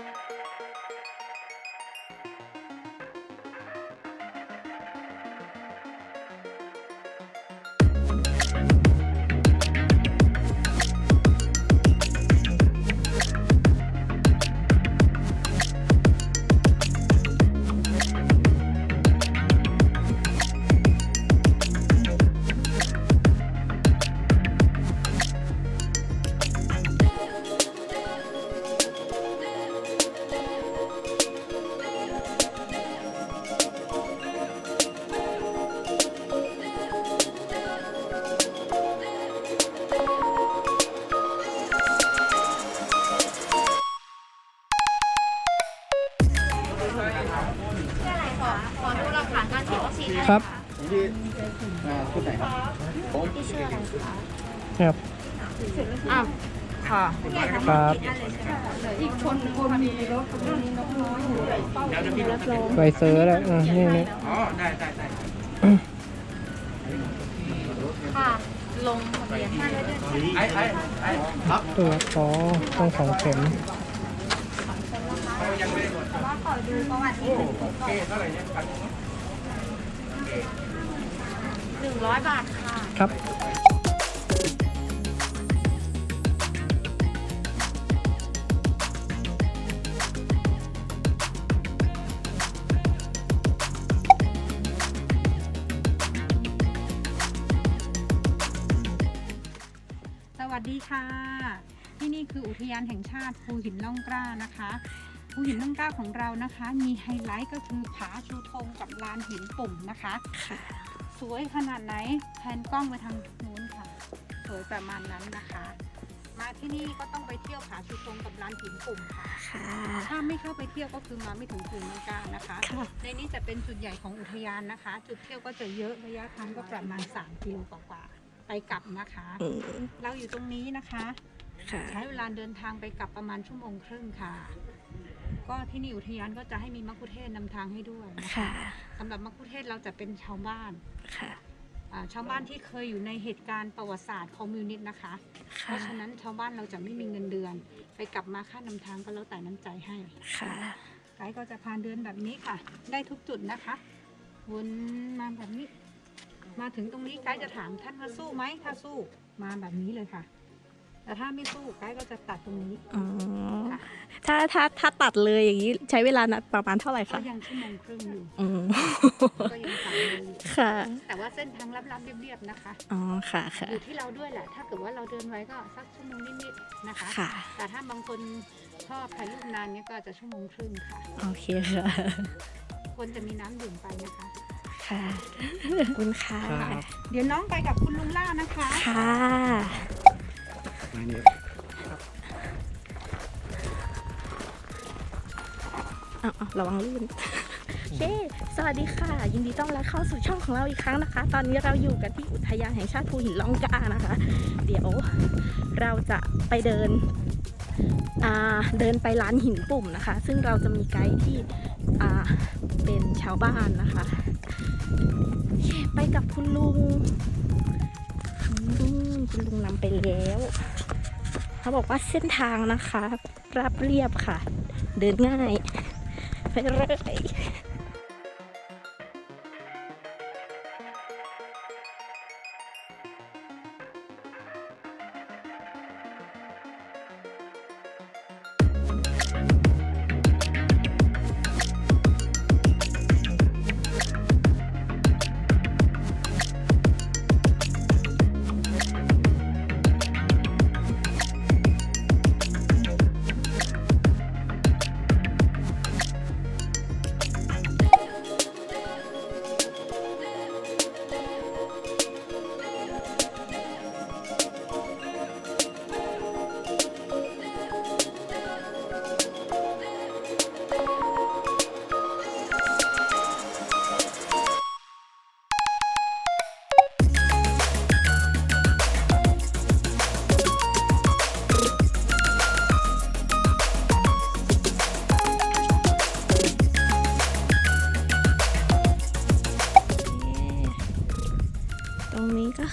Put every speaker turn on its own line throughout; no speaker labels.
ข มา
ชุดไหนครับผม
ที่ชื่ออะไรคะ
ครับ
อะค่ะ
ครับ
อีกคนหนึ่งคนมีรถคนนี้นกน้อยอยู่
ใบเซอร์แล้วอะนี่นี่
อ๋อได้ได้ได้
ค่ะลงทะเบียน
ไอ้ไอ้ไอ้ครับ
ตัวขอต้องสองเข็ม
ว่าขอดูประวัตินิดนึง
โอเคเท่าไหร่เนี่ย พัน
หนึ่งร้อยบาทค่ะ
ครับ
สวัสดีค่ะ ที่นี่คืออุทยานแห่งชาติภูหินล่องกล้านะคะภูหินล่องกล้าของเรานะคะ มีไฮไลท์ก็คือผาชูธงกับลานหินปุ่มนะคะ สวยขนาดไหนแพนกล้องไปทางนู้นค่ะ สวยประมาณนั้นนะคะ มาที่นี่ก็ต้องไปเที่ยวผาชูธงกับลานหินปุ่มค่ะ ถ้าไม่เข้าไปเที่ยวก็คือมาไม่ถึงภูหินล่องกล้านะคะในนี้จะเป็นจุดใหญ่ของอุทยานนะคะ จุดเที่ยวก็จะเยอะระยะทางก็ประมาณ3กิโลกว่าๆไปกลับนะคะเราอยู่ตรงนี้นะคะใช้เวลาเดินทางไปกลับประมาณชั่วโมงครึ่งค่ะ ก็ที่นี่อุทยานก็จะให้มีมัคคุเทศก์นำทางให้ด้วยนะคะ
ค่ะ
สำหรับมัคคุเทศก์เราจะเป็นชาวบ้าน
ค่ะ
อ่าชาวบ้านที่เคยอยู่ในเหตุการณ์ประวัติศาสตร์คอมมิวนิสต์นะคะ เพ
ค่ะ
ราะฉะนั้นชาวบ้านเราจะไม่มีเงินเดือน ไปกลับมาค่านำทางก็แล้วแต่น้ำใจให้
ค่ะ
ไกด์ก็จะพาเดินแบบนี้ค่ะ ได้ทุกจุดนะคะวนมาแบบนี้ มาถึงตรงนี้ไกด์จะถามท่านว่าสู้ไหมถ้าสู้มาแบบนี้เลยค่ะ แต่ถ้าไม่สู้ไกด์ก็จะตัดตรงนี้
อ๋อ
ค่ะ
ถ้าถ้าถ้าตัดเลยอย่างนี้ใช้เวลานัดประมาณเท่าไหร่
ก็
คะ
ยังชั่วโมงครึ่งอยู่
อืม
ก็ยังสายเลยอยู่
ค่ะ
แต่ว่าเส้นทางลับๆเรียบๆนะคะ
อ๋อค่ะค่ะ
อยู่ที่เราด้วยแหละ ถ้าเกิดว่าเราเดินไว้ก็สักชั่วโมงนิดๆนะคะ
ค่ะ
แต่ถ้าบางคนชอบถ่ายรูปนานเนี้ยก็จะชั่วโมงครึ่งค่ะ
โอเคค่ะ
ควรจะมีน้ำดื่มไปนะคะ
ค่ะขอบคุณค่ะ
ครับ
เดี๋ยวน้องไปกับคุณลุงล่านะคะ
ค่ะ
มาเนี่ย
เอาเอาระวังลื่นโอเคสวัสดีค่ะ ยินดีต้อนรับเข้าสู่ช่องของเราอีกครั้งนะคะ ตอนนี้เราอยู่กันที่อุทยานแห่งชาติภูหินล่องกานะคะ เดี๋ยวเราจะไปเดินอ่าเดินไปร้านหินปุ่มนะคะ ซึ่งเราจะมีไกด์ที่อ่าเป็นชาวบ้านนะคะ ไปกับคุณลุงอืม คุณลุงนำไปแล้ว เขาบอกว่าเส้นทางนะคะราบเรียบค่ะ เดินง่าย ไปเลย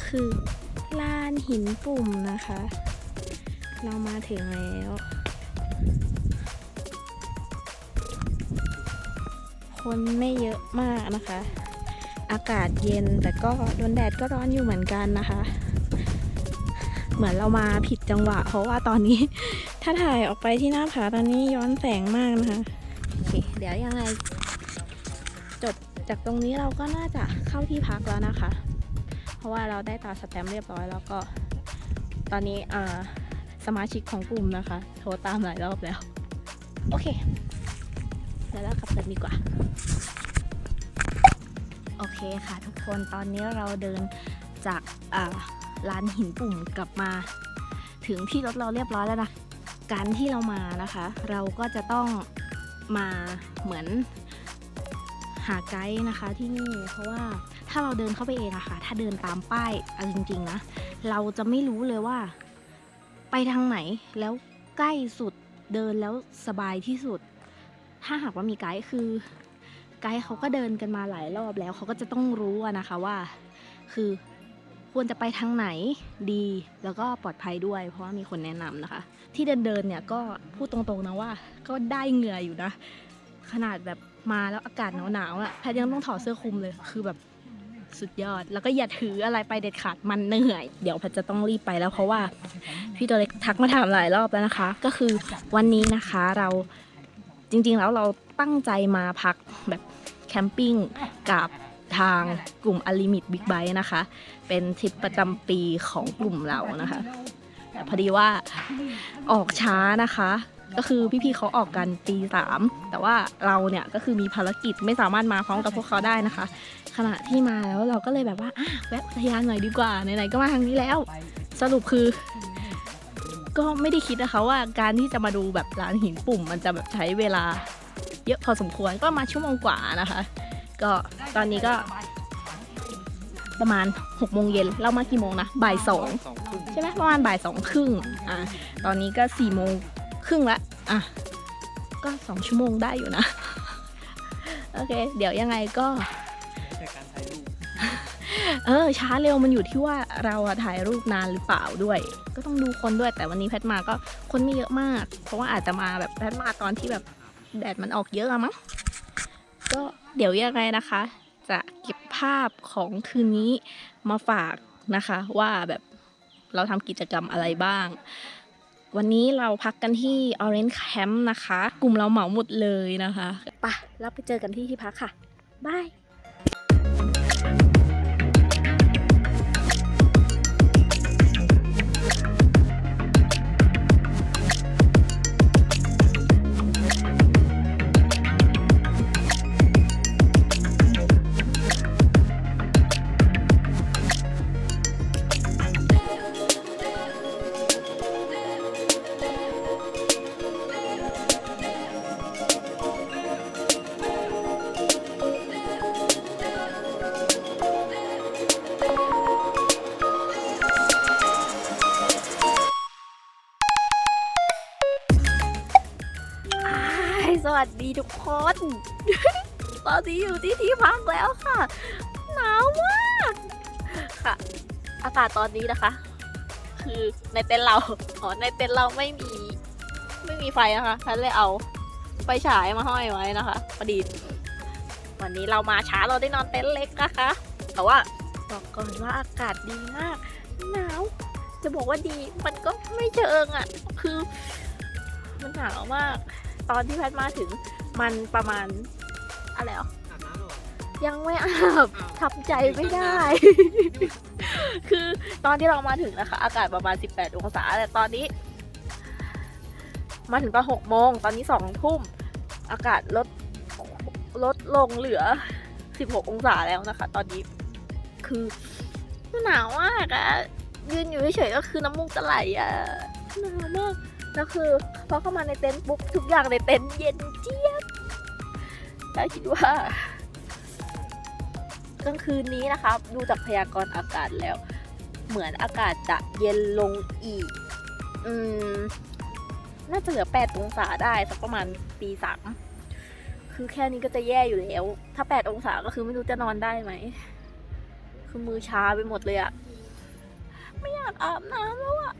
คือลานหินปุ่มนะคะ เรามาถึงแล้ว คนไม่เยอะมากนะคะ อากาศเย็นแต่ก็โดนแดดก็ร้อนอยู่เหมือนกันนะคะ เหมือนเรามาผิดจังหวะ เพราะว่าตอนนี้ ถ้าถ่ายออกไปที่หน้าผาตอนนี้ย้อนแสงมากนะคะโอเคเดี๋ยวยังไง จบจากตรงนี้เราก็น่าจะเข้าที่พักแล้วนะคะ ราะว่าเราได้ตาสแตมป์เรียบร้อยแล้วก็ ตอนนี้อ่าสมาชิกของกลุ่มนะคะ โทรตามหลายรอบแล้ว โอเคเดี๋ยวเรากลับกันดีกว่า โอเคค่ะทุกคนตอนนี้เราเดินจากอ่าร้านหินปุ่มกลับมา ถึงที่รถเราเรียบร้อยแล้วนะ การที่เรามานะคะ เราก็จะต้องมาเหมือนหาไกด์นะคะที่นี่เพราะว่า ถ้าเราเดินเข้าไปเองอะค่ะ ถ้าเดินตามป้ายเอาจริงๆนะ เราจะไม่รู้เลยว่า ไปทางไหนแล้วใกล้สุดเดินแล้วสบายที่สุด ถ้าหากว่ามีไกด์คือ ไกด์เขาก็เดินกันมาหลายรอบแล้วเขาก็จะต้องรู้อะนะคะว่า คือควรจะไปทางไหนดีแล้วก็ปลอดภัยด้วย เพราะว่ามีคนแนะนำนะคะ ที่เดินเดินเนี่ยก็พูดตรงๆนะว่า ก็ได้เหงื่ออยู่นะ ขนาดแบบมาแล้วอากาศหนาวๆอะแพทยังต้องถอดเสื้อคลุมเลยคือแบบ สุดยอด แล้วก็อย่าถืออะไรไปเด็ดขาดมันเหนื่อย เดี๋ยวแพทย์จะต้องรีบไปแล้วเพราะว่าพี่ตัวเล็กทักมาถามหลายรอบแล้วนะคะ ก็คือวันนี้นะคะเราจริงๆแล้วเราตั้งใจมาพักแบบแคมปิ้งกับทางกลุ่มอลิมิตบิ๊กไบนะคะ เป็นทริปประจำปีของกลุ่มเรานะคะแต่พอดีว่าออกช้านะคะ ก็คือพี่ๆเขาออกกันตีสามแต่ว่าเราเนี่ยก็คือมีภารกิจไม่สามารถมาพร้อมกับพวกเขาได้นะคะ ขณะที่มาแล้วเราก็เลยแบบว่าอะแวะอุทยานหน่อยดีกว่าไหนๆก็มาทางนี้แล้ว สรุปคือ ก็ไม่ได้คิดนะคะว่าการที่จะมาดูแบบร้านหินปุ่ม มันจะแบบใช้เวลา เยอะพอสมควรก็มาชั่วโมงกว่านะคะ ก็ตอนนี้ก็ประมาณ6โมงเย็นเรามากี่โมงนะบ่ายสองใช่ไหมประมาณบ่ายสองครึ่งอะตอนนี้ก็4โมง ครึ่งละอะก็สองชั่วโมงได้อยู่นะ โอเค เดี๋ยวยังไงก็
ในการถ่ายรูป
เออช้าเร็วมันอยู่ที่ว่าเราอะถ่ายรูปนานหรือเปล่าด้วย ก็ต้องดูคนด้วยแต่วันนี้แพทมาก็คนไม่เยอะมาก เพราะว่าอาจจะมาแบบแพทมาตอนที่แบบแดดมันออกเยอะอะมั้งก็เดี๋ยวยังไงนะคะ จะเก็บภาพของคืนนี้มาฝากนะคะ ว่าแบบเราทำกิจกรรมอะไรบ้าง วันนี้เราพักกันที่ Orange Camp นะคะ กลุ่มเราเหมาหมดเลยนะคะ ไปะเราไปเจอกันที่ที่พักค่ะ บาย วัสดีทุกคน ตอนนี้อยู่ที่ที่พักแล้วค่ะ หนาวมากค่ะ อากาศตอนนี้นะคะ คือในเต็นท์เรา อ๋อ ในเต็นท์เราไม่มี ไม่มีไฟนะคะฉันเลยเอาไฟฉายมาห้อยไว้นะคะพอดีวันนี้เรามาช้าเราได้นอนเต็นท์เล็กนะคะ แต่ว่าบอกก่อนว่าอากาศดีมาก หนาว จะบอกว่าดี มันก็ไม่เชิงอะ่ะ คือ มันหนาวมาก ตอนที่แพทมาถึงมันประมาณอะไรอะ
อาบน้ำหรอ
ยังไม่อาบทำใจไม่ได้ คือตอนที่เรามาถึงนะคะ อากาศประมาณ 18 องศา แต่ตอนนี้ มาถึงตอน6โมง ตอนนี้2ทุ่ม อากาศลดลดลงเหลือ 16 องศาแล้วนะคะ ตอนนี้ คือหนาวมากอะยืนอยู่เฉยๆก็คือน้ำมูกจะไหลอะหนาวมาก แล้วคือพอเข้ามาในเต็นท์ปุ๊บทุกอย่างในเต็นท์เย็นเจี๊ยบแล้วคิดว่ากลางคืนนี้นะคะดูจากพยากรณ์อากาศแล้ว เหมือนอากาศจะเย็นลงอีก อืม น่าจะเหลือ 8 องศาได้สักประมาณตีสามคือแค่นี้ก็จะแย่อยู่แล้ว ถ้า 8 องศาก็คือไม่รู้จะนอนได้ไหม คือมือชาไปหมดเลยอะไม่อยากอาบน้ำแล้วอะ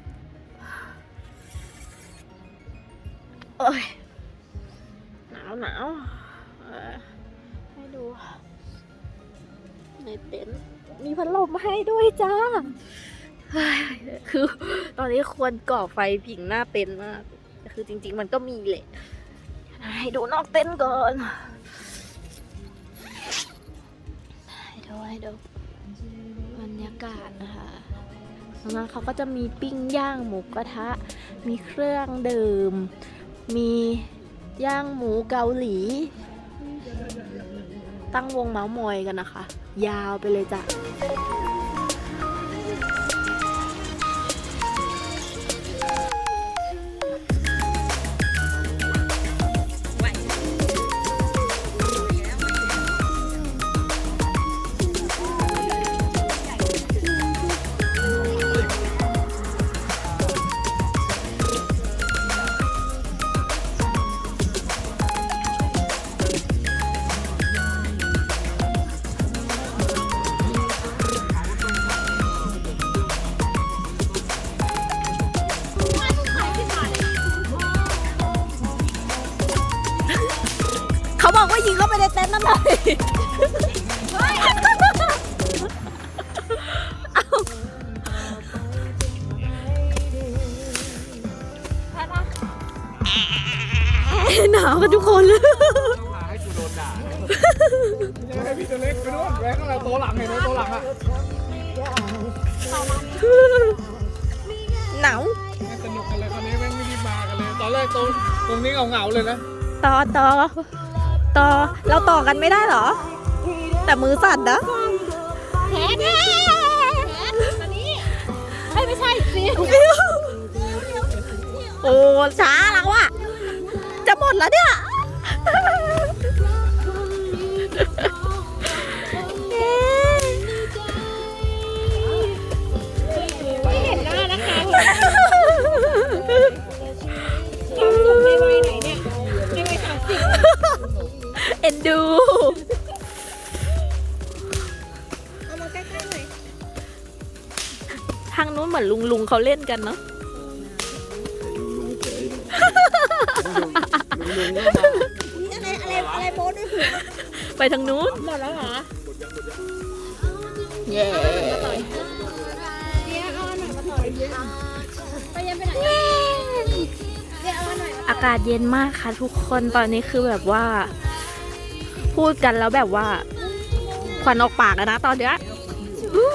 เอ้ยหนาวหนาวเอ่อดู ในเต็นท์มีพัดลมให้ด้วยจ้าเฮ้ยคือตอนนี้ควรก่อไฟผิงหน้าเต็นท์มากแต่คือจริง ๆ มันก็มีแหละ ให้ดูนอกเต็นท์ก่อน ให้ดูให้ดูบรรยากาศนะคะตรงนั้นเขาก็จะมีปิ้งย่างหมูกระทะ มีเครื่องดื่ม มีย่างหมูเกาหลี ตั้งวงเมาส์มอยกันนะคะ ยาวไปเลยจ้ะ เขาบอกว่ายิงเข้าไปในเต็นท์นั่นเลยหนาวกันทุกคนเลย
มาให้กูโดนด่าให้พี่ตัวเล็กไปด้วยแรงอะไรโตหลังเห็นไหมโตหลังอะ
หนาว
สนุกกันเลยคราวนี้แม่งไม่รีบมากันเลย ตอนแรกตรงตรงนี้เหงาๆเลยนะ
ต่อต่อ ต่อ เราต่อกันไม่ได้เหรอ แต่มือสั่นนะแพ้แพ้ไม่ใช่สิโอ้ช้าแล้วอะจะหมดแล้วเนี่ย เอ็นดูทางนู้นเหมือนลุงลุงๆเขาเล่นกันเนาะ
อะไรอะไรอะไรโมดด้วยหัว
ไปทางนู้น
หมดแล้วเหรอ
เย้
เดี๋ยวเอาหน่อยมาต่อยเย็นไปเย็นไปไหนเดี๋ยวเอาหน่อย
อากาศเย็นมากค่ะทุกคนตอนนี้คือแบบว่า พูดกันแล้วแบบว่าควันออกปากอะนะตอนเนี้ยอู้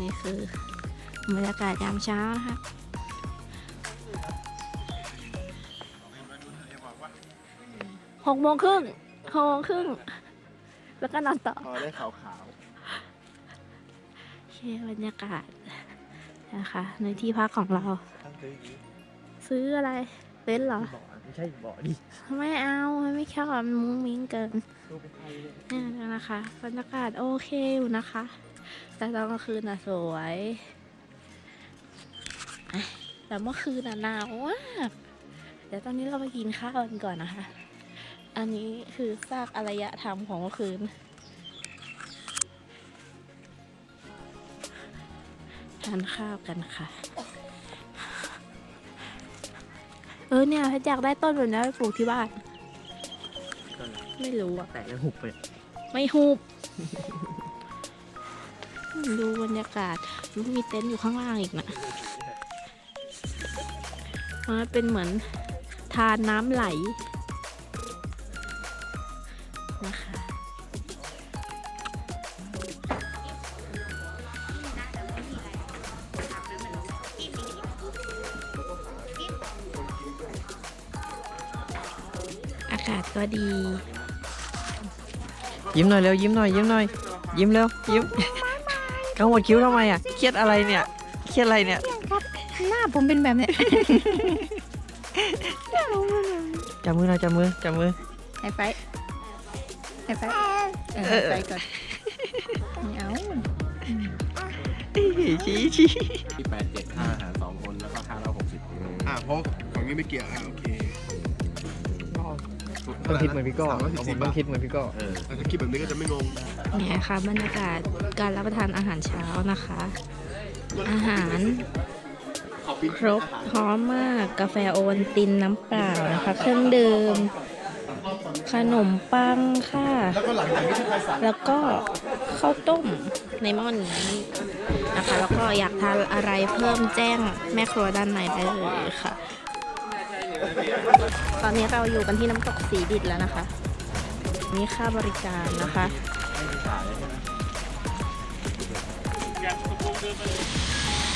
นี่คือบรรยากาศยามเช้านะคะ กโมงครึ่งหกโมงครึ่ง แล้วก็นอนต่อ
พอได้ขาว
โอเคบรรยากาศนะคะ ในที่พักของเรา
ๆ
ซื้ออะไรเต็นท์เหรอ
ไม่ใช่บ่อดิ
ไม่เอาไม่ชอบมันมุ้งมิ้งเกินเนี่ยนะคะบรรยากาศโอเคอยู่นะคะ แต่ตอนกลางคืนน่ะสวยเอ้ยแต่เมื่อคืนน่ะหนาวมากเดี๋ยวตอนนี้เราไปกินข้าวกันก่อนนะคะ อันนี้คือซากอารยธรรมของเมื่อคืนทานข้าวกันค่ะ เออเนี่ยถ้าอยากได้ต้นแบบนี้ไปปลูกที่บ้านไม่รู้อะ
แต่ยังหุบไป
ไม่หุบ ดูบรรยากาศมันมีเต็นท์อยู่ข้างล่างอีกนะมันเป็นเหมือนทานน้ำไหล กาศก็ดี
ยิ้มหน่อยเร็วยิ้มหน่อยยิ้มหน่อย ยิ้มเร็วยิ้มกังวลคิ้วทำไมอะเครียดอะไรเนี่ยเครียดอะไรเนี่ย
หน้าผมเป็นแบบเนี้ย
จับมือหน่อยจับมือจับมือ
ไฮไฟไฮไฟเออไฮไฟก่อนไม่เอา
ชี้ชี้
ที่แปดเจ็ดค่าอาหารสองคนแล้วก็ค่าเราหกสิบอ่าเพราะของนี้ไม่เกี่ยวอะโอเค สุด
ต้องคิดเหมือนพี่ก้อ
สามร้อยสิ
ผ
บสี่
ม
บา
ต้อ
ท
งคิดเหมือนพี่ก้อ
เออแต่ถ้าคิดแบบนี้ก็จะไม่งง
เนี่ยค่ะบรรยากาศการรับประทานอาหารเช้านะคะ อาหารครบพร้อมมากกาแฟโอวัลตินน้ำเปล่านะคะ เครื่องดื่มขนมปังค่ะ แล้วก็ข้าวต้มในหม้อนี้นะคะ แล้วก็อยากทานอะไรเพิ่มแจ้งแม่ครัวด้านในได้เลยค่ะ ตอนนี้เราอยู่กันที่น้ำตกสีดิดแล้วนะคะ มีค่าบริการนะคะ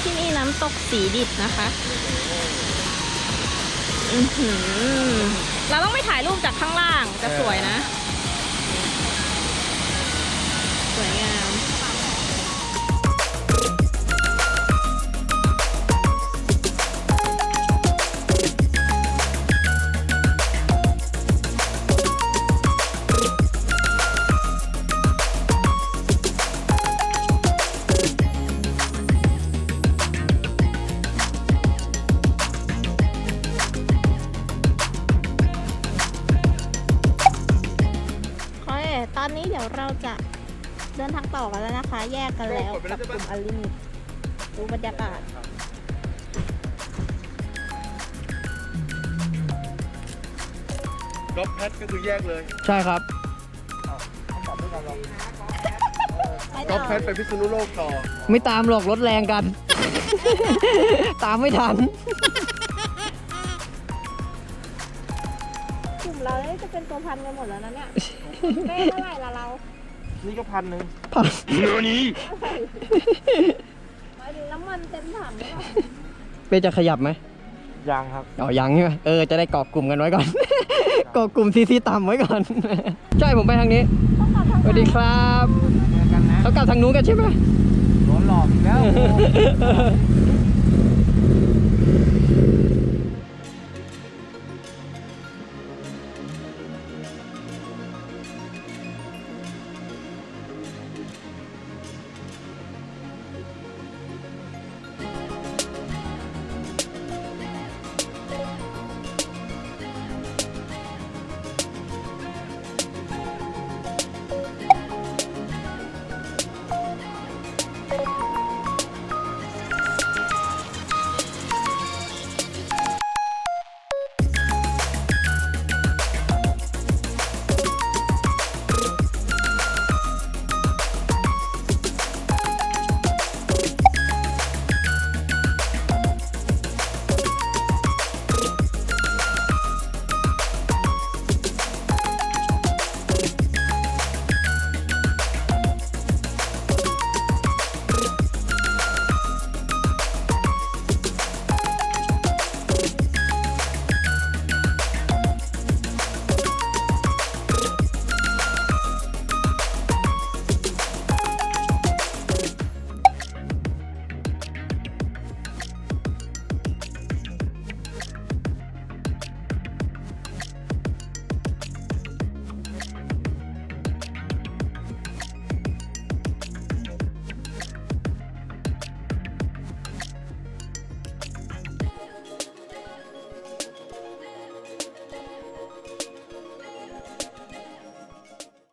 ที่นี่น้ำตกสีดิบนะคะเราต้องไปถ่ายรูปจากข้างล่างจะสวยนะ สวยงาม
ก๊อปแพทก็คือแยกเลย
ใช่ครับ
ก๊อปแพทไปพิษณุโลกต่อ
ไม่ตามหรอกรถแรงกัน ตามไม่ทัน
กลุ่มเราจะเป็นตัวพันกันหมดแล้วนะเนี่ยเป้เท่าไหร่ละเรา
นี่ก็พันหนึ่ง
หมายถึงน้ำมันเต็มถังหรือเปล่า
เปจะขยับไหม
ยังครับ
อ๋อยังใช่ไหมเออจะได้เกาะกลุ่มกันไว้ก่อนเกาะกลุ่มซีซีต่ำไว้ก่อน ใช่ผมไปทางนี้
ต้องมาทาง
สวัสดีครับ
เจอกันนะ
เขากลับทางนู้นกันใช่ไหม
โดนหลอกอีกแล้ว